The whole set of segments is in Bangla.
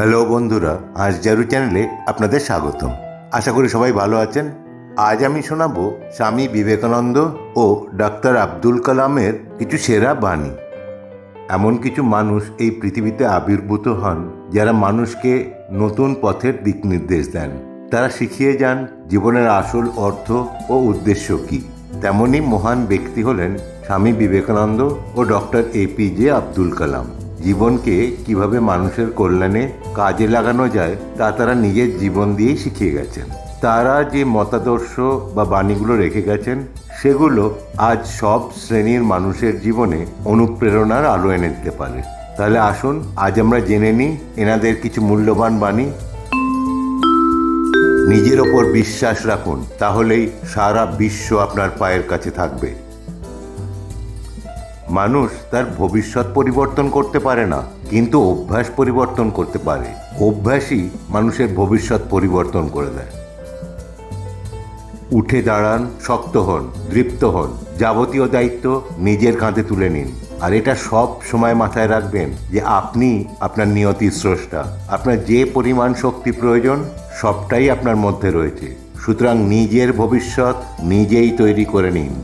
হ্যালো বন্ধুরা, আজ জারু চ্যানেলে আপনাদের স্বাগতম। আশা করি সবাই ভালো আছেন। আজ আমি শোনাবো স্বামী বিবেকানন্দ ও ডাক্তার আব্দুল কালামের কিছু সেরা বাণী। এমন কিছু মানুষ এই পৃথিবীতে আবির্ভূত হন যারা মানুষকে নতুন পথের দিক নির্দেশ দেন। তারা শিখিয়ে যান জীবনের আসল অর্থ ও উদ্দেশ্য কী। তেমনই মহান ব্যক্তি হলেন স্বামী বিবেকানন্দ ও ডক্টর এপিজে আব্দুল কালাম। জীবনকে কীভাবে মানুষের কল্যাণে কাজে লাগানো যায়, তা তারা নিজের জীবন দিয়েই শিখিয়ে গেছেন। তারা যে মতাদর্শ বা বাণীগুলো রেখে গেছেন, সেগুলো আজ সব শ্রেণির মানুষের জীবনে অনুপ্রেরণার আলো এনে দিতে পারে। তাহলে আসুন, আজ আমরা জেনে নিই এনাদের কিছু মূল্যবান বাণী। নিজের ওপর বিশ্বাস রাখুন, তাহলেই সারা বিশ্ব আপনার পায়ের কাছে থাকবে। মানুষ তার ভবিষ্যৎ পরিবর্তন করতে পারে না, কিন্তু অভ্যাস পরিবর্তন করতে পারে। অভ্যাসই মানুষের ভবিষ্যৎ পরিবর্তন করে দেয়। উঠে দাঁড়ান, শক্ত হন, দৃপ্ত হন, যাবতীয় দায়িত্ব নিজের কাঁধে তুলে নিন। আর এটা সব সময় মাথায় রাখবেন যে আপনি আপনার নিয়তির স্রষ্টা। আপনার যে পরিমাণ শক্তি প্রয়োজন, সবটাই আপনার মধ্যে রয়েছে। সুতরাং নিজের ভবিষ্যৎ নিজেই তৈরি করে নিন।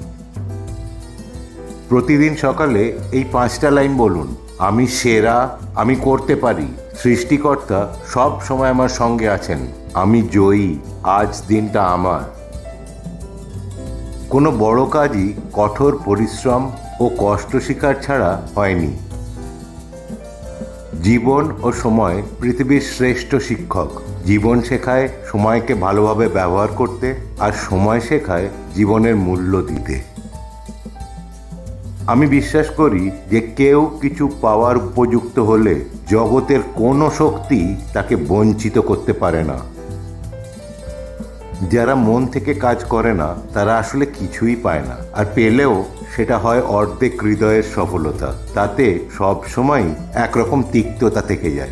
প্রতিদিন সকালে এই পাঁচটা লাইন বলুন। আমি সেরা, আমি করতে পারি। সৃষ্টিকর্তা সব সময় আমার সঙ্গে আছেন। আমি জয়ী, আজ দিনটা আমার। কোনো বড় কাজই কঠোর পরিশ্রম ও কষ্ট স্বীকার ছাড়া হয়নি। জীবন ও সময় পৃথিবীর শ্রেষ্ঠ শিক্ষক। জীবন শেখায় সময়কে ভালোভাবে ব্যবহার করতে আর সময় শেখায় জীবনের মূল্য দিতে। আমি বিশ্বাস করি যে কেউ কিছু পাওয়ার উপযুক্ত হলে জগতের কোনো শক্তি তাকে বঞ্চিত করতে পারে না। যারা মন থেকে কাজ করে না, তারা আসলে কিছুই পায় না। আর পেলেও সেটা হয় অর্ধেক হৃদয়ের সফলতা। তাতে সব সময় একরকম তিক্ততা থেকে যায়।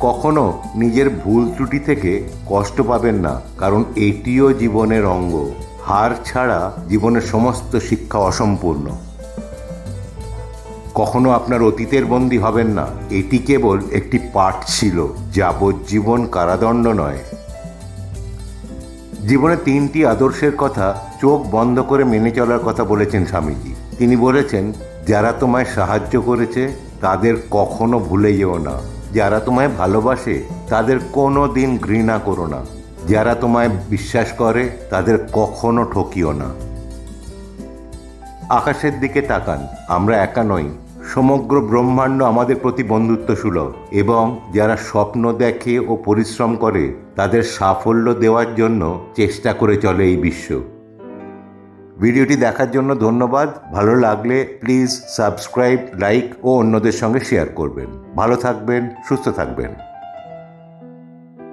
কখনো নিজের ভুল ত্রুটি থেকে কষ্ট পাবেন না, কারণ এটিও জীবনের অঙ্গ। হার ছাড়া জীবনের সমস্ত শিক্ষা অসম্পূর্ণ। কখনো আপনার অতীতের বন্দী হবেন না। এটি কেবল একটি পাঠ ছিল যাবজ্জীবন কারাদণ্ড নয়। জীবনে তিনটি আদর্শের কথা চোখ বন্ধ করে মেনে চলার কথা বলেছেন স্বামীজি। তিনি বলেছেন, যারা তোমায় সাহায্য করেছে, তাদের কখনো ভুলে যেও না। যারা তোমায় ভালোবাসে, তাদের কোনো দিন ঘৃণা করো না। যারা তোমায় বিশ্বাস করে, তাদের কখনো ঠকিও না। আকাশের দিকে তাকান, আমরা একা নই। সমগ্র ব্রহ্মাণ্ড আমাদের প্রতি বন্ধুত্ব সুলভ এবং যারা স্বপ্ন দেখে ও পরিশ্রম করে, তাদের সাফল্য দেওয়ার জন্য চেষ্টা করে চলে এই বিশ্ব। ভিডিওটি দেখার জন্য ধন্যবাদ। ভালো লাগলে প্লিজ সাবস্ক্রাইব, লাইক ও অন্যদের সঙ্গে শেয়ার করবেন। ভালো থাকবেন, সুস্থ থাকবেন।